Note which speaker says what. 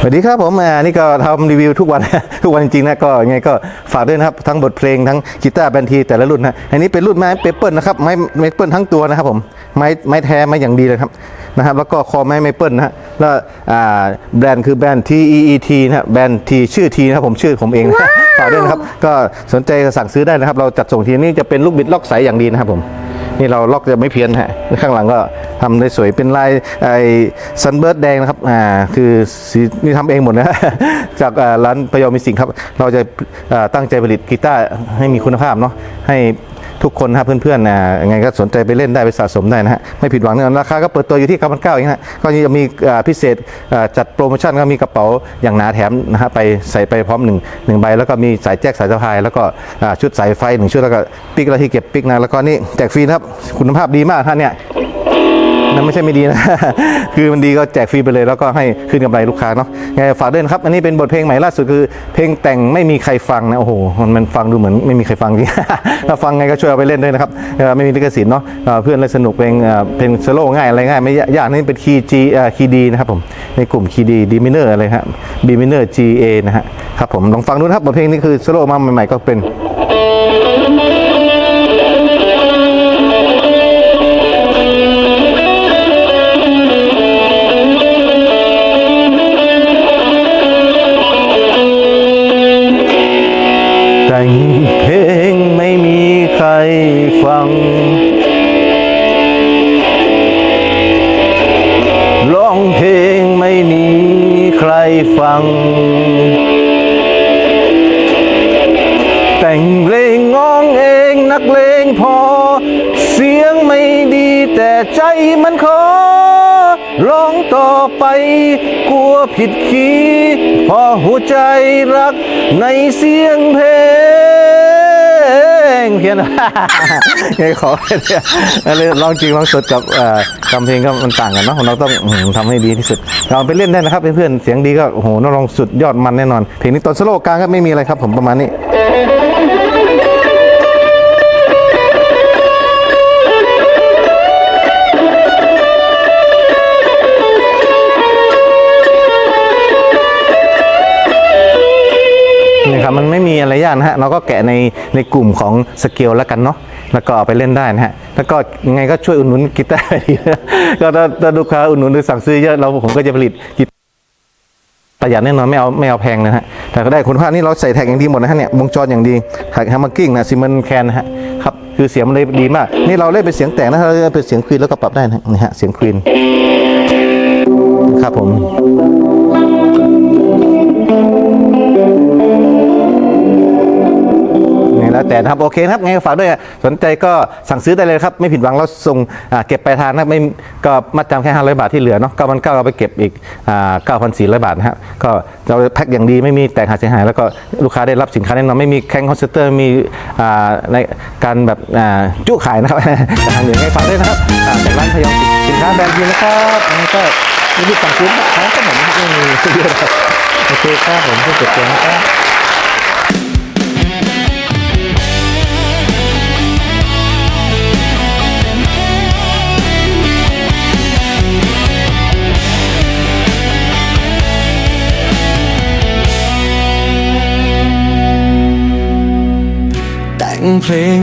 Speaker 1: สวัสดีครับผมอ่านี่ก็ทำรีวิวทุกวันทุกวันจริงๆนะก็ยังไงก็ฝากด้วยนะครับทั้งบทเพลงทั้งกีตาร์แบนทีแต่ละรุ่นนะอันนี้เป็นรุ่นไม้เปเปิลนะครับไม้เมเปิลทั้งตัวนะครับผมไม้ไม้แท้ไม้อย่างดีเลยครับนะครับแล้วก็คอไม้เมเปิลนะฮะแล้วอ่าแบรนด์คือแบรนด์ T E E T นะฮะแบรนด์ T ชื่อ T นะครับผมชื่อผมเองนะฝากด้วยนะครับก็สนใจสั่งซื้อได้นะครับ เราจัดส่งทีนี้จะเป็นลูกบิดล็อกใสอย่างดีนะครับผม นี่เราล็อกจะไม่เพี้ยนฮะข้างหลังก็ทำได้สวยเป็นลายไอ้ซันเบิร์ดแดงนะครับอ่าคือสีนี่ทำเองหมดนะจากร้านพยอมมีสิ่งครับ เราจะตั้งใจผลิตกีตาร์ให้มีคุณภาพเนาะให้ ทุกคนนะครับเพื่อนๆนะยังไงก็สนใจไปเล่นได้ไปสะสมได้นะฮะไม่ผิดหวังเน่อนราคาก็เปิดตัวอยู่ที่9,900เองนะฮะก็จะมีพิเศษจัดโปรโมชั่นก็มีกระเป๋าอย่างหนาแถมนะฮะไปใส่ไปพร้อมหนึ่งหนึ่งใบ แล้วก็มีสายแจ็คสายสะพาย แล้วก็ชุดสายไฟหนึ่งชุดแล้วก็ปิกแล้วที่เก็บปิกนะแล้วก็นี่แจกฟรีนะครับคุณภาพดีมากท่านเนี่ย นั่นไม่ใช่ไม่ดีนะ คือมันดีก็แจกฟรีไปเลยแล้วก็ให้คืนกำไรลูกค้าเนาะไงฝากด้วยนะครับ อันนี้เป็นบทเพลงใหม่ล่าสุดคือ เพลงแต่งไม่มีใครฟังนะโอ้โหมันมันฟังดูเหมือนไม่มีใครฟังจริงถ้าฟังไงก็ช่วยเอาไปเล่นด้วยนะครับไม่มีลิขสิทธิ์เนาะเพื่อนเล่นสนุกเพลงเพลงสโลว์ง่ายอะไรง่ายไม่ยากนี่เป็นคีย์ G เอ่อคีย์ดีนะครับผมในกลุ่มคีย์ดีดีมิเนอร์อะไรฮะบีมิเนอร์ G A นะฮะครับผมลองฟังดูนะครับบทเพลงนี้คือสโลว์มาใหม่ๆก็เป็น ฟัง ร้องเพลงไม่มีใครฟัง แต่งเพลงง้องเองนักเลงพอ เสียงไม่ดีแต่ใจมันขอ ร้องต่อไปกลัวผิดคีย์พอหัวใจรักในเสียงเพลง เพี้ยนไงขอเนี่ยลองจริงลองสดกับเอ่อทำเพลงก็มันต่างกันเนาะเราต้องอืมทำให้ดีที่สุดเราไปเล่นได้นะครับเพื่อนๆเสียงดีก็โอ้โหน้องลองสุดยอดมันแน่นอนเพลงนี้ตอนสโลกลางก็ไม่มีอะไรครับ ผมประมาณนี้ ครับมันไม่มีอะไรยากนะฮะเราก็แกะในในกลุ่มของสเกลแล้วกันเนาะแล้วก็เอาไปเล่นได้นะฮะแล้วก็ยังไงก็ช่วยอุดหนุนกีตาร์ดีนะก็ถ้าถ้าลูกค้าอุดหนุนหรือสั่งซื้อเยอะเราผมก็จะผลิตกีตาร์ประหยัดแน่นอนไม่เอาไม่เอาแพงนะฮะแต่ก็ได้คุณภาพนี่เราใส่แท็กอย่างดีหมดนะฮะเนี่ยวงจรอย่างดีแท็กแฮมเมอร์กิ้งนะซิมันแคนนะฮะครับคือเสียงมันเลยดีมาก นี่เราเล่นเป็นเสียงแต่งนะถ้าเราเล่นเป็นเสียงควีนแล้วก็ปรับได้นะนี่ฮะเสียงควีนครับผม แล้วแต่นะครับโอเคครับไงก็ฝากด้วยสนใจก็สั่งซื้อได้เลยครับ ไม่ผิดหวังเราส่งเก็บปลายทางนะไม่ก็มัดจำแค่500 บาทที่เหลือเนาะ9,900เอาไปเก็บอีกอ่า9,400 บาทนะครับก็เราแพ็คอย่างดีไม่มีแตกหักเสียหายแล้วก็ลูกค้าได้รับสินค้าแน่นอนไม่มีแข้งคอนเซนเตอร์มีในการแบบอ่าจุขายนะครับจากทางเหนือให้ฝากด้วยนะครับจากร้านพยองสินค้าแบรนด์พีนะครับอันนี้ก็รีบสั่งซื้อนะครับก็เหมือนนะครับไม่มีซื้อเยอะนโอเคครับผมผู้เก็บเงินนะครับ
Speaker 2: งเพลง